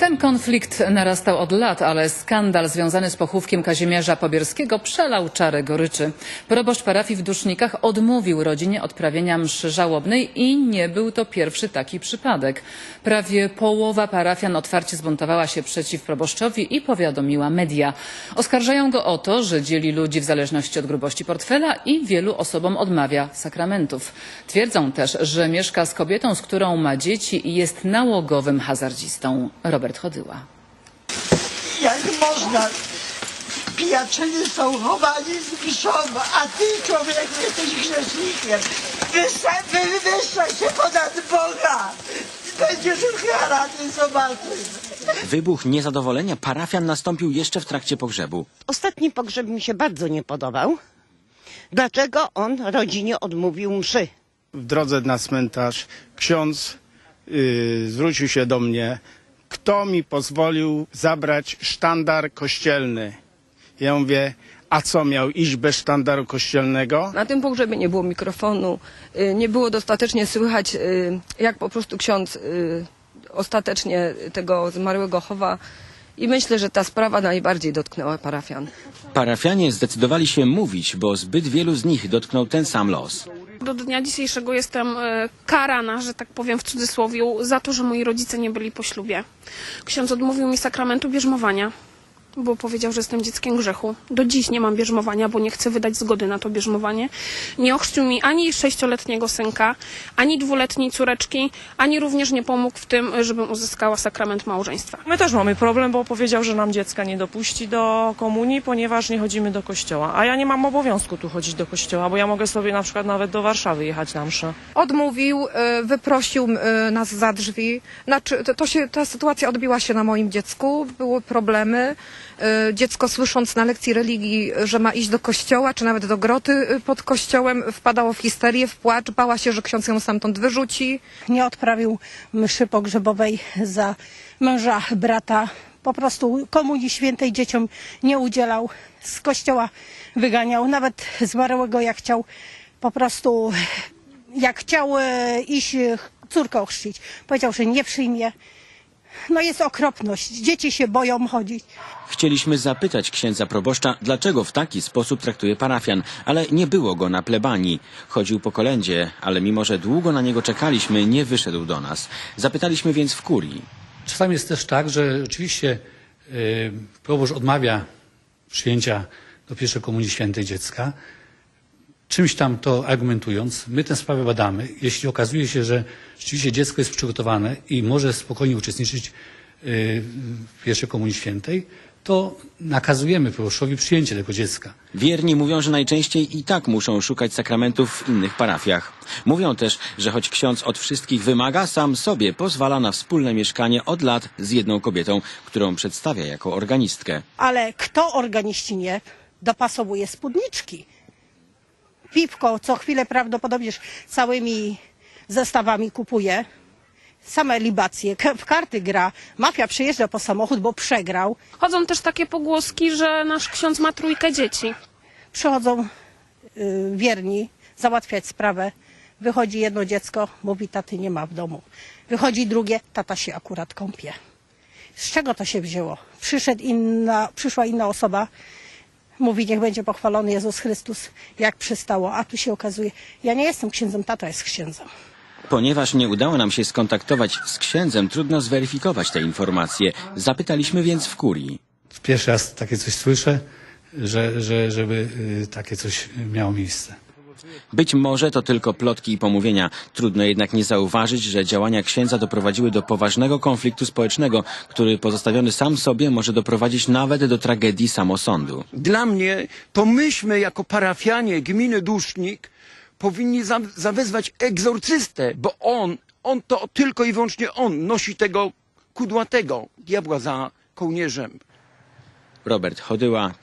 Ten konflikt narastał od lat, ale skandal związany z pochówkiem Kazimierza Pobierskiego przelał czarę goryczy. Proboszcz parafii w Dusznikach odmówił rodzinie odprawienia mszy żałobnej i nie był to pierwszy taki przypadek. Prawie połowa parafian otwarcie zbuntowała się przeciw proboszczowi i powiadomiła media. Oskarżają go o to, że dzieli ludzi w zależności od grubości portfela i wielu osobom odmawia sakramentów. Twierdzą też, że mieszka z kobietą, z którą ma dzieci i jest nałogowym hazardzistą. Robert Chodyła. Jak można? Pijaczyny są chowani z grzeszą, a ty człowieku jesteś grzesznikiem. Wyższa- Wywyższaj się ponad Boga. Będziesz ukarany, zobaczysz. Wybuch niezadowolenia parafian nastąpił jeszcze w trakcie pogrzebu. Ostatni pogrzeb mi się bardzo nie podobał. Dlaczego on rodzinie odmówił mszy? w drodze na cmentarz ksiądz y, zwrócił się do mnie, kto mi pozwolił zabrać sztandar kościelny. Ja mówię, a co miał iść bez sztandaru kościelnego? Na tym pogrzebie nie było mikrofonu, y, nie było dostatecznie słychać, y, jak po prostu ksiądz y, ostatecznie tego zmarłego chowa. I myślę, że ta sprawa najbardziej dotknęła parafian. Parafianie zdecydowali się mówić, bo zbyt wielu z nich dotknął ten sam los. Do dnia dzisiejszego jestem e, karana, że tak powiem w cudzysłowie, za to, że moi rodzice nie byli po ślubie. Ksiądz odmówił mi sakramentu bierzmowania, bo powiedział, że jestem dzieckiem grzechu. Do dziś nie mam bierzmowania, bo nie chcę wydać zgody na to bierzmowanie. Nie ochrzcił mi ani sześcioletniego synka, ani dwuletniej córeczki, ani również nie pomógł w tym, żebym uzyskała sakrament małżeństwa. My też mamy problem, bo powiedział, że nam dziecka nie dopuści do komunii, ponieważ nie chodzimy do kościoła. A ja nie mam obowiązku tu chodzić do kościoła, bo ja mogę sobie na przykład nawet do Warszawy jechać na mszę. odmówił, y, wyprosił y, nas za drzwi. Znaczy, to, to się, ta sytuacja odbiła się na moim dziecku, były problemy. Y, Dziecko słysząc na lekcji religii, że ma iść do kościoła, czy nawet do groty y, pod kościołem, wpadało w histerię, w płacz, bała się, że ksiądz ją stamtąd wyrzuci. nie odprawił mszy pogrzebowej za męża brata. Po prostu komunii świętej dzieciom nie udzielał, z kościoła wyganiał. Nawet zmarłego jak chciał, po prostu jak chciał e, iść e, córkę ochrzcić, powiedział, że nie przyjmie. No jest okropność. Dzieci się boją chodzić. Chcieliśmy zapytać księdza proboszcza, dlaczego w taki sposób traktuje parafian, ale nie było go na plebanii. Chodził po kolędzie, ale mimo, że długo na niego czekaliśmy, nie wyszedł do nas. Zapytaliśmy więc w kurii. Czasami jest też tak, że oczywiście y, proboszcz odmawia przyjęcia do pierwszej komunii świętej dziecka, czymś tam to argumentując. My tę sprawę badamy. Jeśli okazuje się, że rzeczywiście dziecko jest przygotowane i może spokojnie uczestniczyć y, w pierwszej komunii świętej, to nakazujemy proboszczowi przyjęcie tego dziecka. Wierni mówią, że najczęściej i tak muszą szukać sakramentów w innych parafiach. Mówią też, że choć ksiądz od wszystkich wymaga, sam sobie pozwala na wspólne mieszkanie od lat z jedną kobietą, którą przedstawia jako organistkę. Ale kto organiścinie dopasowuje spódniczki? Piwko co chwilę prawdopodobnie całymi zestawami kupuje. Same libacje, K- w karty gra. Mafia przyjeżdża po samochód, bo przegrał. Chodzą też takie pogłoski, że nasz ksiądz ma trójkę dzieci. Przychodzą y, wierni załatwiać sprawę. Wychodzi jedno dziecko, mówi taty nie ma w domu. Wychodzi drugie, tata się akurat kąpie. Z czego to się wzięło? Przyszedł inna, przyszła inna osoba, mówi niech będzie pochwalony Jezus Chrystus, jak przystało. A tu się okazuje, ja nie jestem księdzem, tata jest księdzem. Ponieważ nie udało nam się skontaktować z księdzem, trudno zweryfikować te informacje. Zapytaliśmy więc w kurii. Pierwszy raz takie coś słyszę, że, że, żeby y, takie coś miało miejsce. Być może to tylko plotki i pomówienia. Trudno jednak nie zauważyć, że działania księdza doprowadziły do poważnego konfliktu społecznego, który pozostawiony sam sobie może doprowadzić nawet do tragedii samosądu. Dla mnie to myśmy jako parafianie gminy Dusznik powinni za- zawezwać egzorcystę, bo on, on to tylko i wyłącznie on nosi tego kudłatego diabła za kołnierzem. Robert Chodyła,